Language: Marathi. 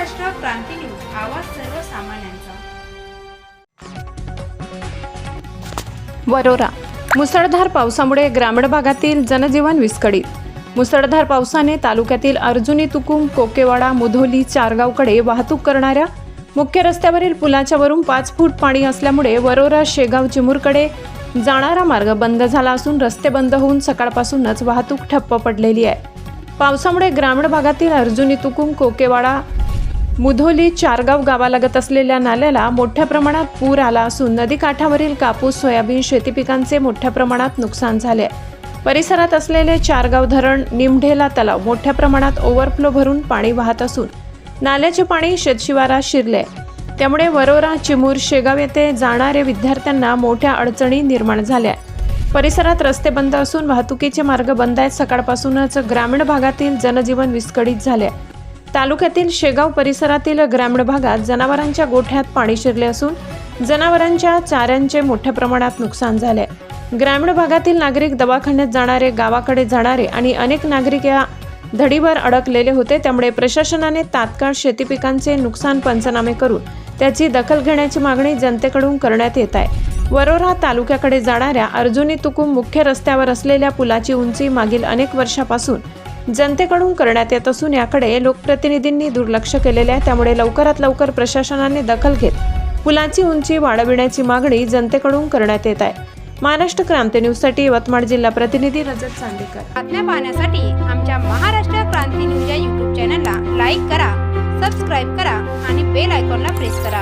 क्रांती न्यूज. आवाज सर्वसामान्यांचा. वरोरा. मुसळधार पावसामुळे ग्रामीण भागातील जनजीवन विस्कळीत. मुसळधार पावसाने तालुक्यातील अर्जुनी तुकुम कोकेवाडा मुधोली चारगावकडे वाहतूक करणाऱ्या मुख्य रस्त्यावरील पुलाच्या वरून पाच फूट पाणी असल्यामुळे वरोरा शेगाव चिमूरकडे जाणारा मार्ग बंद झाला असून रस्ते बंद होऊन सकाळपासूनच वाहतूक ठप्प पडलेली आहे. पावसामुळे ग्रामीण भागातील अर्जुनी तुकुम कोकेवाडा मुधोली चारगाव गावालगत असलेल्या नाल्याला मोठ्या प्रमाणात पूर आला असून नदीकाठावरील कापूस सोयाबीन शेती पिकांचे मोठ्या प्रमाणात नुकसान झाले. परिसरात असलेले चारगाव धरण निमढेला तलाव मोठ्या प्रमाणात ओव्हरफ्लो भरून पाणी वाहत असून नाल्याचे पाणी शेतशिवारात शिरले. त्यामुळे वरोरा चिमूर शेगाव येथे जाणाऱ्या विद्यार्थ्यांना मोठ्या अडचणी निर्माण झाल्या. परिसरात रस्ते बंद असून वाहतुकीचे मार्ग बंद आहेत. सकाळपासूनच ग्रामीण भागातील जनजीवन विस्कळीत झाले. आहे. तालुक्यातील शेगाव परिसरातील ग्रामीण भागात जनावरांच्या गोठ्यात पाणी शिरले असून जनावरांच्या चाऱ्यांचे मोठ्या प्रमाणात नुकसान झाले. ग्रामीण भागातील नागरिक दवाखान्यात जाणारे गावाकडे जाणारे आणि अनेक नागरिक या धडीवर अडकलेले होते त्यामुळे प्रशासनाने तात्काळ शेती पिकांचे नुकसान पंचनामे करून त्याची दखल घेण्याची मागणी जनतेकडून करण्यात येत आहे. वरोरा तालुक्याकडे जाणाऱ्या अर्जुनी तुकुम मुख्य रस्त्यावर असलेल्या पुलाची उंची मागील अनेक वर्षापासून जनतेकडून करण्यात येत असून याकडे लोकप्रतिनिधींनी दुर्लक्ष केलेले आहे. त्यामुळे लवकरात लवकर प्रशासनाने दखल घेत पुलाची उंची वाढविण्याची मागणी जनतेकडून करण्यात येत आहे. महाराष्ट्र क्रांती न्यूजसाठी यवतमाळ जिल्हा प्रतिनिधी रजत चांदेकर. बातम्या पाहण्यासाठी आमच्या महाराष्ट्र क्रांती न्यूज या यूट्यूब चॅनलला लाईक करा सबस्क्राईब करा आणि बेल आयकॉनला प्रेस करा.